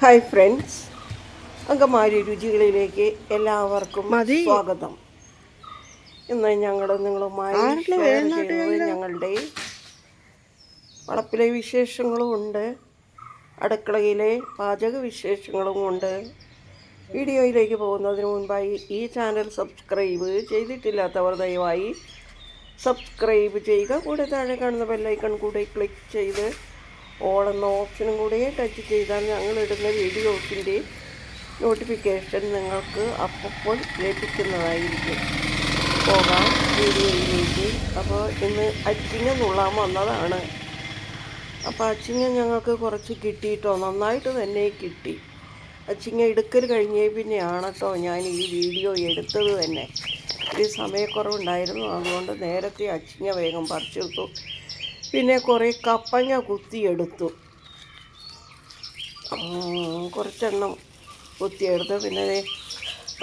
Hi friends അങ്കമാരി രുചികളിലേക്ക് എല്ലാവർക്കും സ്വാഗതം. ഇന്ന് ഞങ്ങൾ നിങ്ങളുമായി ഞങ്ങളുടെ വളപ്പിലെ വിശേഷങ്ങളും ഉണ്ട്. അടുക്കളയിലെ പാചക വിശേഷങ്ങളും ഉണ്ട്. വീഡിയോയിലേക്ക് പോകുന്നതിന് മുൻപായി ഈ ചാനൽ സബ്സ്ക്രൈബ് ചെയ്തിട്ടില്ലാത്തവർ ദയവായി സബ്സ്ക്രൈബ് ചെയ്യുക. കൂടെ താഴെ കാണുന്ന ബെല്ലൈക്കൺ കൂടെ ക്ലിക്ക് ചെയ്ത് ഓൾ എന്ന ഓപ്ഷനും കൂടി ടച്ച് ചെയ്താൽ ഞങ്ങൾ ഇടുന്ന വീഡിയോസിന്റെ നോട്ടിഫിക്കേഷൻ നിങ്ങൾക്ക് അപ്പോൾ ലഭിക്കുന്നതായിരിക്കും. പോകാം വീഡിയോയിലേക്ക്. അപ്പോൾ ഇന്ന് അച്ചിങ്ങ നുള്ളാൻ വന്നതാണ്. അപ്പോൾ അച്ചിങ്ങ ഞങ്ങൾക്ക് കുറച്ച് കിട്ടിയിട്ടോ? നന്നായിട്ട് തന്നെ കിട്ടി. അച്ചിങ്ങ എടുക്കൽ കഴിഞ്ഞേ പിന്നെയാണ് കേട്ടോ ഞാൻ ഈ വീഡിയോ എടുത്തത് തന്നെ. ഒരു സമയക്കുറവുണ്ടായിരുന്നു. അതുകൊണ്ട് നേരത്തെ അച്ചിങ്ങ വേഗം പറിച്ചെടുത്തു. പിന്നെ കുറേ കപ്പങ്ങ കുത്തിയെടുത്തു. കുറച്ചെണ്ണം കുത്തിയെടുത്ത്. പിന്നെ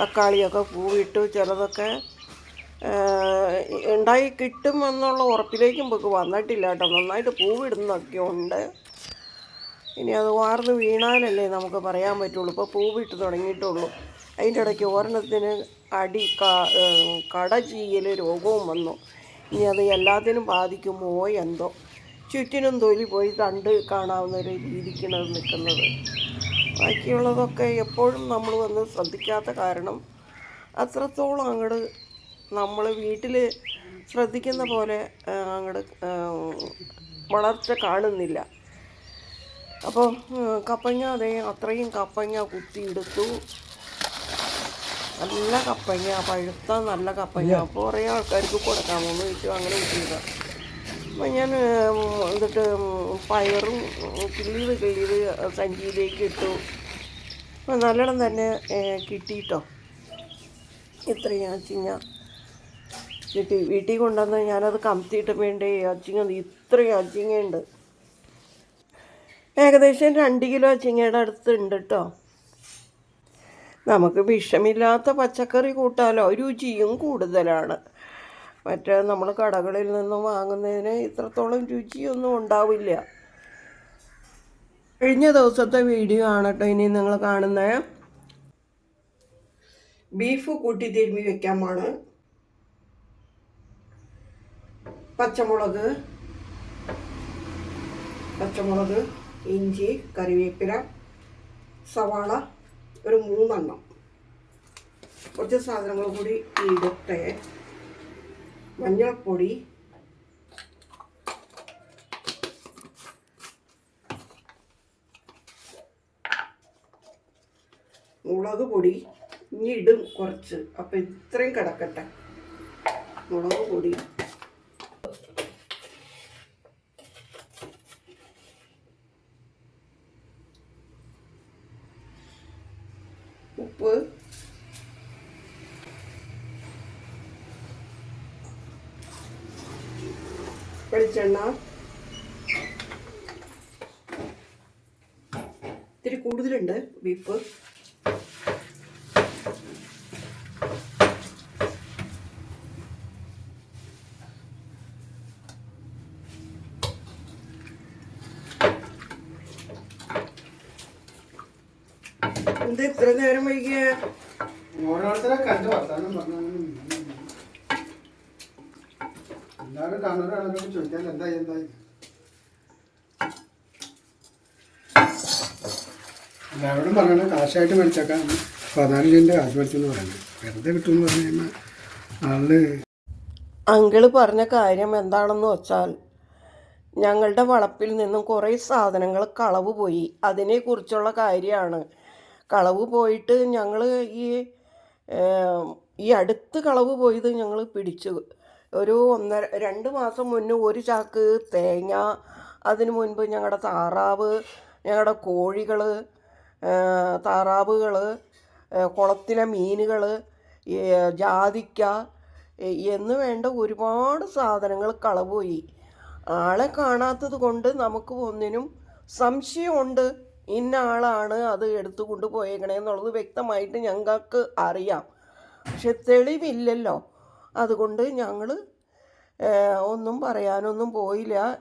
തക്കാളിയൊക്കെ പൂവിട്ടു. ചിലതൊക്കെ ഉണ്ടായി കിട്ടും എന്നുള്ള ഉറപ്പിലേക്കും നമുക്ക് വന്നിട്ടില്ല കേട്ടോ. നന്നായിട്ട് പൂവിടുന്നൊക്കെ ഉണ്ട്. ഇനി അത് വാർന്ന് വീണാലല്ലേ നമുക്ക് പറയാൻ പറ്റുള്ളൂ. ഇപ്പോൾ പൂവിട്ട് തുടങ്ങിയിട്ടുള്ളൂ. അതിന്റെ ഇടയ്ക്ക് ഒരെണ്ണത്തിന് അടി ക- കട ചീയൽ രോഗവും വന്നു. ഇനി അത് എല്ലാത്തിനും ബാധിക്കുമോ എന്തോ? ചുറ്റിനും തൊലി പോയി കണ്ട് കാണാവുന്ന ഒരു രീതിക്കാണ് നിൽക്കുന്നത്. ബാക്കിയുള്ളതൊക്കെ എപ്പോഴും നമ്മൾ വന്ന് ശ്രദ്ധിക്കാത്ത കാരണം അത്രത്തോളം അങ്ങോട്ട് നമ്മൾ വീട്ടിൽ ശ്രദ്ധിക്കുന്ന പോലെ അങ്ങോട്ട് വളർച്ച കാണുന്നില്ല. അപ്പോൾ കപ്പങ്ങ അതേ അത്രയും കപ്പങ്ങ കുത്തിയെടുത്തു. നല്ല കപ്പങ്ങ പഴുത്ത നല്ല കപ്പങ്ങ അപ്പോൾ കുറേ ആൾക്കാർക്ക് കൊടുക്കാമെന്ന് ചോദിച്ചു അങ്ങനെ കിട്ടിയതാണ് അപ്പൊ ഞാൻ എന്നിട്ട് പയറും കിള്ളിയത് കിള്ളിയത് സഞ്ചിയിലേക്ക് ഇട്ടു. അപ്പൊ നല്ലോണം തന്നെ കിട്ടിയിട്ടോ ഇത്രയും അച്ചിങ്ങ കിട്ടി. വീട്ടിൽ കൊണ്ടുവന്ന് ഞാനത് കമത്തിയിട്ട് വേണ്ടേ അച്ചിങ്ങ ഇത്രയും അച്ചിങ്ങയുണ്ട്. ഏകദേശം രണ്ട് കിലോ അച്ചിങ്ങയുടെ അടുത്തുണ്ട് കേട്ടോ നമുക്ക് വിഷമില്ലാത്ത പച്ചക്കറി കൂട്ടാലോ? രുചിയും കൂടുതലാണ്. മറ്റേ നമ്മൾ കടകളിൽ നിന്നും വാങ്ങുന്നതിന് ഇത്രത്തോളം രുചിയൊന്നും ഉണ്ടാവില്ല. കഴിഞ്ഞ ദിവസത്തെ വീഡിയോ ആണ് കേട്ടോ ഇനി നിങ്ങൾ കാണുന്നത് ബീഫ് കൂട്ടി തിരുമ്മി വെക്കാമാണ്. പച്ചമുളക് പച്ചമുളക് ഇഞ്ചി കറിവേപ്പില സവാള ഒരു മൂന്നെണ്ണം. കുറച്ച് സാധനങ്ങൾ കൂടി ഇടട്ടെ. മഞ്ഞൾപ്പൊടി. മുളക് പൊടി. ഇനി ഇടും കുറച്ച്. അപ്പം ഇത്രയും കിടക്കട്ടെ. മുളക് പൊടി. ഉപ്പ് വെളിച്ചെണ്ണ ഇത്തിരി കൂടുതലുണ്ട് ബീഫ് എന്താ ഇത്ര നേരം വൈകിയ? ഓരോരുത്തരെ കണ്ട് വർത്താനം പറഞ്ഞു എല്ലാവരും കാണുന്നവരാണല്ലോ ചോദിക്കാൻ എന്തായി എന്തായി എല്ലാവരോടും പറയണം കാശായിട്ട് മേടിച്ചേക്കാം. പതിനാല് രൂപന്റെ കാശ് മേടിച്ചെന്ന് പറയുന്നത് വെറുതെ കിട്ടുമെന്ന് പറഞ്ഞു കഴിഞ്ഞാൽ ആൾ അങ്കിൾ പറഞ്ഞ കാര്യം എന്താണെന്ന് വെച്ചാൽ ഞങ്ങളുടെ വളപ്പിൽ നിന്നും കുറേ സാധനങ്ങൾ കളവ് പോയി. അതിനെക്കുറിച്ചുള്ള കാര്യമാണ്. കളവ് പോയിട്ട് ഞങ്ങൾ ഈ ഈ അടുത്ത് കളവ് പോയത് ഞങ്ങൾ പിടിച്ചു. ഒരു ഒന്നര രണ്ട് മാസം മുന്നേ ഒരു ചാക്ക് തേങ്ങ അതിന് മുൻപ് ഞങ്ങളുടെ താറാവ് ഞങ്ങളുടെ കോഴികൾ താറാവുകൾ കുളത്തിലെ മീനുകൾ ജാതിക്ക എന്ന് വേണ്ട ഒരുപാട് സാധനങ്ങൾ കളവ് പോയി. ആളെ കാണാത്തത് കൊണ്ട് നമുക്ക് ഒന്നിനും സംശയമുണ്ട്. ഇന്ന ആളാണ് അത് എടുത്തു കൊണ്ടുപോയേക്കണേ എന്നുള്ളത് വ്യക്തമായിട്ട് ഞങ്ങൾക്ക് അറിയാം. പക്ഷെ തെളിവില്ലല്ലോ. അതുകൊണ്ട് ഞങ്ങൾ ഒന്നും പറയാനൊന്നും പോയില്ല.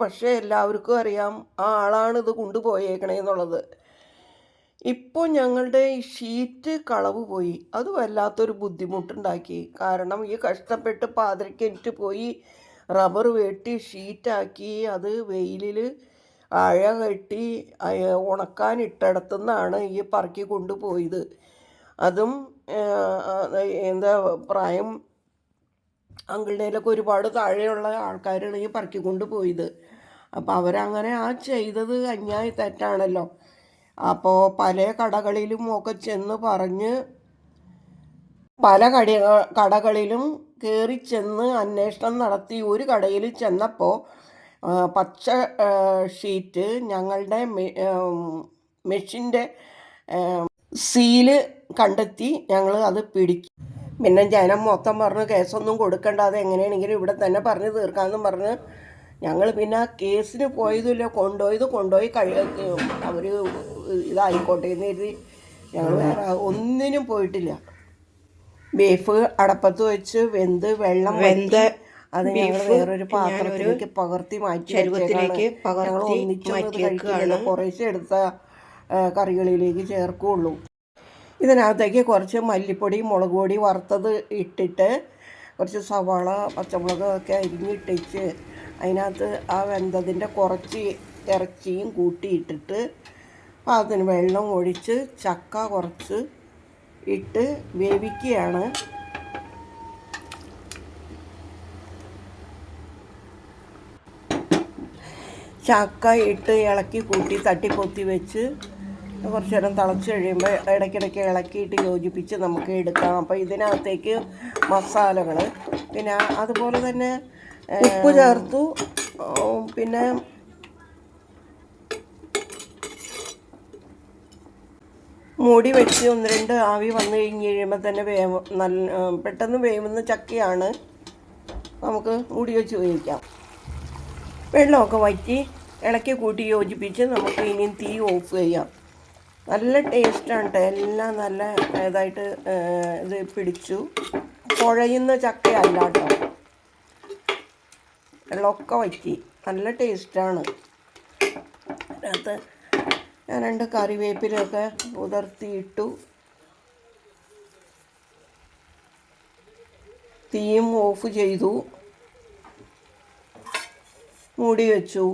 പക്ഷേ എല്ലാവർക്കും അറിയാം ആ ആളാണ് ഇത് കൊണ്ടുപോയേക്കണേ എന്നുള്ളത്. ഇപ്പോൾ ഞങ്ങളുടെ ഈ ഷീറ്റ് കളവ് പോയി. അത് വല്ലാത്തൊരു ബുദ്ധിമുട്ടുണ്ടാക്കി. കാരണം ഈ കഷ്ടപ്പെട്ട് പാതിരക്കിട്ട് പോയി റബ്ബർ വെട്ടി ഷീറ്റാക്കി അത് വെയിലിൽ അഴ കെട്ടി ഉണക്കാൻ ഇട്ടിടത്തുനിന്നാണ് ഈ പറക്കി കൊണ്ടുപോയത്. അതും എന്താ പ്രായം അങ്കിളിനേലൊക്കെ ഒരുപാട് താഴെയുള്ള ആൾക്കാരാണ് ഈ പറക്കി കൊണ്ടുപോയത്. അപ്പോൾ അവരങ്ങനെ ആ ചെയ്തത് അന്യായ തെറ്റാണല്ലോ. അപ്പോൾ പല കടകളിലും ഒക്കെ ചെന്ന് പറഞ്ഞ് പല കട കടകളിലും കയറി ചെന്ന് അന്വേഷണം നടത്തി. ഒരു കടയിൽ ചെന്നപ്പോൾ പച്ച ഷീറ്റ് ഞങ്ങളുടെ മെഷീന്റെ സീൽ കണ്ടെത്തി ഞങ്ങൾ അത് പിടിക്കും. പിന്നെ ജനം മൊത്തം പറഞ്ഞ് കേസൊന്നും കൊടുക്കണ്ട അത് എങ്ങനെയാണെങ്കിലും ഇവിടെ തന്നെ പറഞ്ഞ് തീർക്കാമെന്നും പറഞ്ഞ് ഞങ്ങൾ പിന്നെ ആ കേസിന് പോയതുമില്ല കൊണ്ടുപോയത് കൊണ്ടുപോയി കഴിയ അവർ ഇതായിക്കോട്ടെ എന്ന് കരുതി ഞങ്ങൾ വേറെ ഒന്നിനും പോയിട്ടില്ല. ബീഫ് അടപ്പത്ത് വെച്ച് വെന്ത് വെള്ളം വെന്ത അത് ഞങ്ങൾ വേറൊരു പാത്രത്തിലേക്ക് പകർത്തി മാറ്റി വെച്ചേക്കാണ്. പകർത്തി മാറ്റി കഴിക്കില്ല. കുറേശ്ശെ എടുത്ത കറികളിലേക്ക് ചേർക്കുള്ളൂ ഇതിനകത്തേക്ക് കുറച്ച് മല്ലിപ്പൊടി മുളക് പൊടി വറുത്തത് ഇട്ടിട്ട് കുറച്ച് സവാള പച്ചമുളക് ഒക്കെ അരിഞ്ഞിട്ടിച്ച് അതിനകത്ത് ആ വെന്തതിന്റെ കുറച്ച് ഇറച്ചിയും കൂട്ടിയിട്ടിട്ട് അതിന് വെള്ളം ഒഴിച്ച് ചക്ക കുറച്ച് ഇട്ട് വേവിക്കുകയാണ് ചക്ക ഇട്ട് ഇളക്കി കൂട്ടി തട്ടിപ്പൊത്തി വെച്ച് കുറച്ച് നേരം തിളച്ച് കഴിയുമ്പോൾ ഇടയ്ക്കിടയ്ക്ക് ഇളക്കിയിട്ട് യോജിപ്പിച്ച് നമുക്ക് എടുക്കാം. അപ്പോൾ ഇതിനകത്തേക്ക് മസാലകൾ പിന്നെ അതുപോലെ തന്നെ ഉപ്പ് ചേർത്തു. പിന്നെ മൂടി വെച്ച് ഒന്ന് രണ്ട് ആവി വന്നു കഴിഞ്ഞ് കഴിയുമ്പോൾ തന്നെ വേവ് നല്ല പെട്ടെന്ന് വേവുന്ന ചക്കയാണ്. നമുക്ക് മൂടി വെച്ച് ഉപയോഗിക്കാം. വെള്ളമൊക്കെ വറ്റി ഇളക്കി കൂട്ടി യോജിപ്പിച്ച് നമുക്ക് ഇനിയും തീ ഓഫ് ചെയ്യാം. നല്ല ടേസ്റ്റാണ് കേട്ടോ എല്ലാം നല്ല ഇതായിട്ട് ഇത് പിടിച്ചു. കുഴയുന്ന ചക്കയല്ല കേട്ടോ വെള്ളമൊക്കെ വറ്റി. നല്ല ടേസ്റ്റാണ് അതിനകത്ത് ഞാൻ രണ്ട് കറിവേപ്പിലൊക്കെ ഉതിർത്തിയിട്ടു തീയും ഓഫ് ചെയ്തു. മൂടി വെച്ചു.